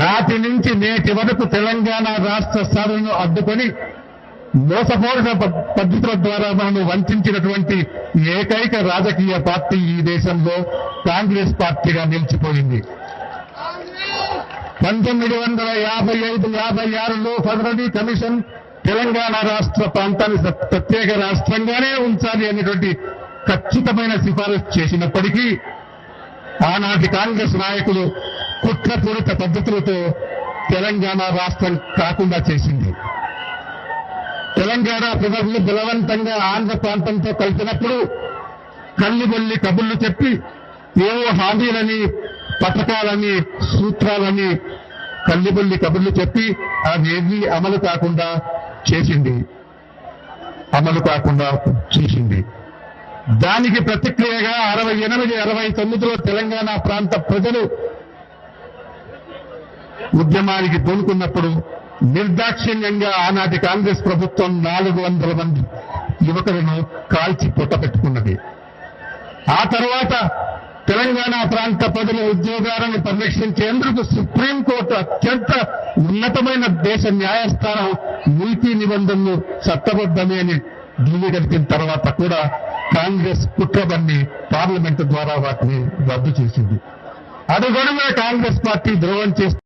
నాటి నుంచి నేటి వరకు తెలంగాణ రాష్ట్ర సాధనను అడ్డుకొని మోసపూరిత పద్ధతుల ద్వారా మనం వంచినటువంటి ఏకైక రాజకీయ పార్టీ ఈ దేశంలో కాంగ్రెస్ పార్టీగా నిలిచిపోయింది. పంతొమ్మిది వందల యాభై ఐదు యాభై ఆరులో ఫెడరల్ కమిషన్ తెలంగాణ రాష్ట్ర ప్రాంతాన్ని ప్రత్యేక రాష్ట్రంగానే ఉంచాలి అనేటువంటి ఖచ్చితమైన సిఫారసు చేసినప్పటికీ ఆనాటి కాంగ్రెస్ నాయకులు కుట్రపూరిత పద్ధతులతో తెలంగాణ రాష్ట్రం కాకుండా చేసింది. తెలంగాణ ప్రజలు బలవంతంగా ఆంధ్ర ప్రాంతంతో కలిసినప్పుడు కల్లిబొల్లి కబుర్లు చెప్పి ఏవో హామీలని పథకాలని సూత్రాలని కల్లిబొల్లి కబుర్లు చెప్పి అవేవి అమలు కాకుండా చేసింది. అమలు కాకుండా చేసింది. దానికి ప్రతిక్రియగా అరవై ఎనిమిది అరవై తొమ్మిదిలో తెలంగాణ ప్రాంత ప్రజలు ఉద్యమానికి పూనుకున్నప్పుడు నిర్దాక్షిణ్యంగా ఆనాటి కాంగ్రెస్ ప్రభుత్వం నాలుగు వందల మంది యువకులను కాల్చి పుట్టపెట్టుకున్నది ఆ తర్వాత తెలంగాణ ప్రాంత ప్రజల ఉద్యోగాలను పరిరక్షించేందుకు సుప్రీంకోర్టు అత్యంత ఉన్నతమైన దేశ న్యాయస్థానం నీతి నిబంధనలు చట్టబద్ధమే అని ధృవీకరించిన తర్వాత కూడా కాంగ్రెస్ కుట్రబన్ని పార్లమెంటు ద్వారా వాటిని రద్దు చేసింది. అడుగడుగున కాంగ్రెస్ పార్టీ ద్రోహం చేస్తుంది